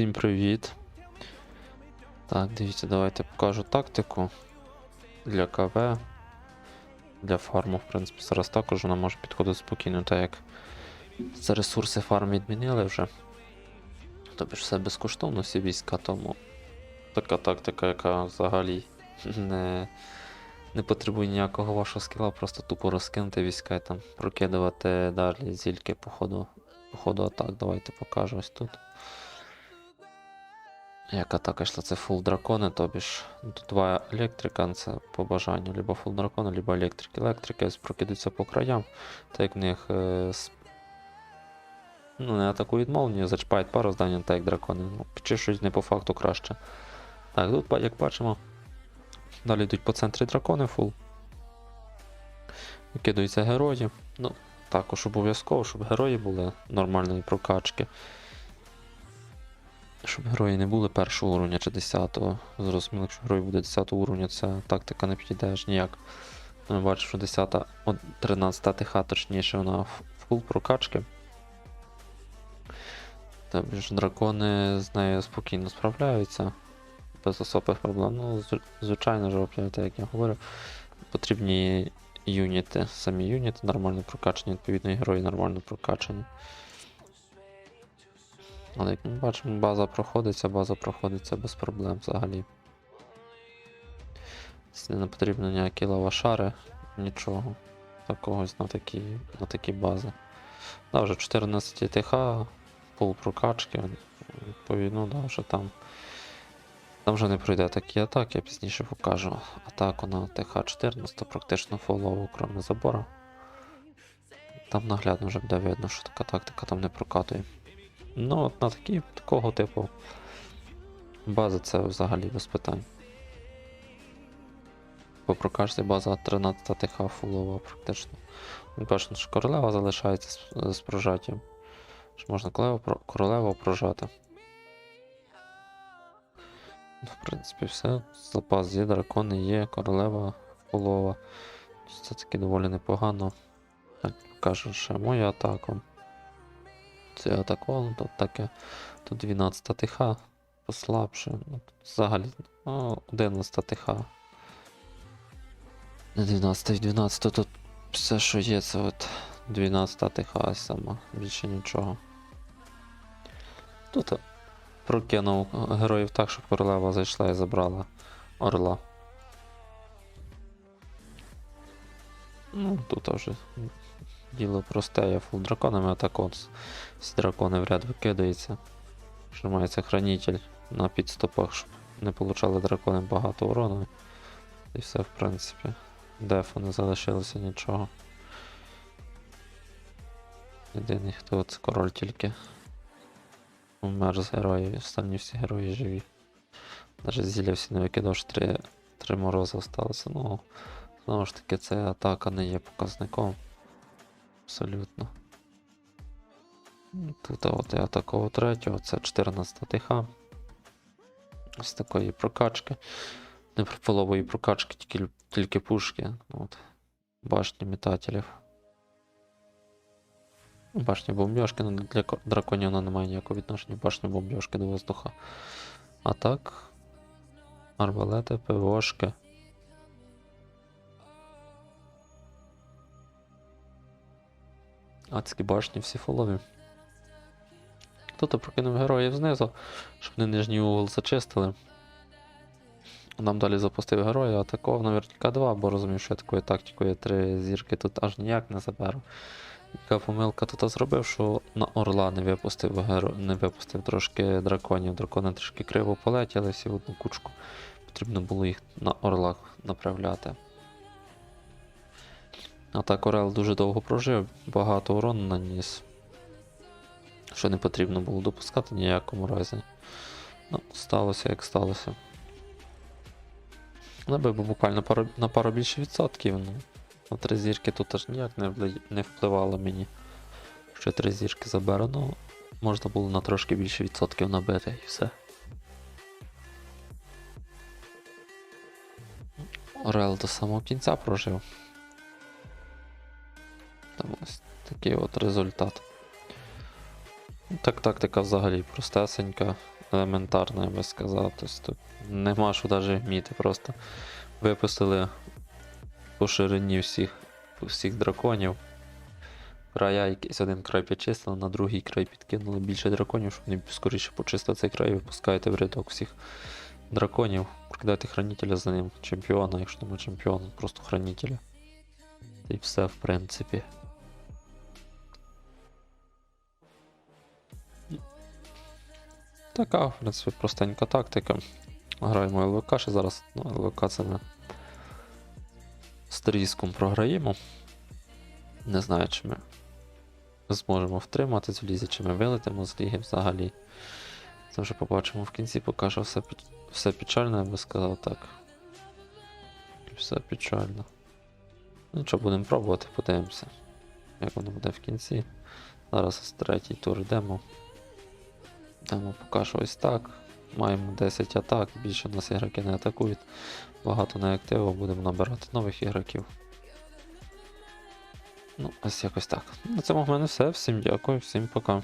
Всім привіт. Так, дивіться, давайте покажу тактику для КВ. Для фарму, в принципі, зараз також вона може підходити спокійно, так як це ресурси фарм відмінили вже. Тобі ж все безкоштовно, всі війська, тому така тактика, яка взагалі не, не потребує ніякого вашого скіла, просто тупо розкинути війська і там прокидувати далі зільки по ходу, по ходу атак. Давайте покажу ось тут. Як атака йшла, це фул дракони, тобі ж ну, два електрика, ну, це по бажанню, либо фул дракони, либо електрик. Електрики ось прокидаються по краям, так в них е, ну, не атакують молнію, зачіпають пару здання, так як дракони. Ну, підчищують не по факту краще. Так, тут, як бачимо, далі йдуть по центрі дракони фул. Викидаються герої. Ну, також обов'язково, щоб герої були нормальної прокачки. Щоб герої не були першого уровня чи 10-го. Зрозуміло, якщо герой буде 10 уровня, ця тактика не підійде аж ніяк. Ми бачимо, що 10 от 13 ТХ, точніше, вона фул прокачки. Тобто дракони з нею спокійно справляються. Без особих проблем. Ну, звичайно ж, опять, як я говорю, потрібні юніти. Самі юніти нормально прокачані, відповідно, герої нормально прокачані. Але як ми бачимо, база проходиться, база проходиться без проблем взагалі. Не потрібно ніякі лавашари, нічого. Такого на такі, на такі бази. Да, вже 14 ТХ, пол прокачки, відповідно, да, вже там. Там вже не пройде такі атаки, я пізніше покажу. Атаку на ТХ-14 практично фолову, крім забора. Там наглядно вже буде видно, що така тактика там не прокатує. Ну, от на такі, такого типу бази це взагалі без питань. По прокачці база 13 ТХ фулова практично. Він що королева залишається з, з прожаттям. Що можна королеву, королеву прожати. Ну, в принципі, все. Запас є, дракони є, королева фулова. Це таки доволі непогано. Так, кажу, ще мою атаку. Це атакував, тут таке. Тут 12 тиха, послабше. Ну, тут взагалі ну, 11 тиха. Не 12 і 12, тут все, що є, це от 12 тиха ось сама, більше нічого. Тут прокинув героїв так, щоб королева зайшла і забрала орла. Ну, тут вже діло просте, я фул драконами, а всі дракони в ряд викидаються. Нажимається хранитель на підступах, щоб не получали дракони багато урону. І все, в принципі. Дефу не залишилося нічого. Єдиний, хто от король тільки умер з героїв, останні всі герої живі. Навіть зілля всі не викидав, що три, три морози залишилося. Ну, знову ж таки, це атака не є показником. Абсолютно. Тут от я такого третього, це 14 тиха. Ось такої прокачки. Не про полової прокачки, тільки, тільки пушки. От. Башні метателів. Башня бомбьошки, ну для ко- драконів вона не має ніякого відношення. Башня бомбьошки до воздуха. А так. Арбалети, ПВОшки. Адські башні всі фолові. Тут прокинув героїв знизу, щоб вони нижній угол зачистили. Нам далі запустив героя, атакував наверняка 2, бо розумів, що я такою тактикою три зірки тут аж ніяк не заберу. Яка помилка тут зробив, що на орла не випустив геро... не випустив трошки драконів. Дракони трішки криво полетіли всі в одну кучку. Потрібно було їх на орлах направляти. А так Орел дуже довго прожив, багато урону наніс. Що не потрібно було допускати ніякому разі. Ну, сталося як сталося. Але буквально пару, на пару більше відсотків. Ну, на три зірки тут аж ніяк не, не впливало мені. Що три зірки заберу, ну можна було на трошки більше відсотків набити і все. Орел до самого кінця прожив. Там ось такий от результат. Так, тактика взагалі простесенька. елементарно, я би сказав. Тобто тут нема що навіть вміти. Просто випустили по ширині всіх, всіх драконів. Края якийсь один край підчистили, на другий край підкинули більше драконів, щоб вони скоріше почистили цей край і випускаєте в рядок всіх драконів. Прокидайте хранителя за ним, чемпіона, якщо нема чемпіона, просто хранителя. Й все, в принципі. Така, в принципі, простенька тактика. Граємо ЛВК, ще зараз ну, ЛВК це ми з тріском програємо. Не знаю, чи ми зможемо втримати цю лізі, чи ми вилетимо з ліги взагалі. Це вже побачимо в кінці, поки що все, все печально, я би сказав так. Все печально. Ну що, будемо пробувати, подивимося. Як воно буде в кінці. Зараз ось третій тур йдемо. Йдемо поки що ось так. Маємо 10 атак, більше нас ігроки не атакують. Багато неактивів, будемо набирати нових ігроків. Ну, ось якось так. На цьому в мене все. Всім дякую, всім пока.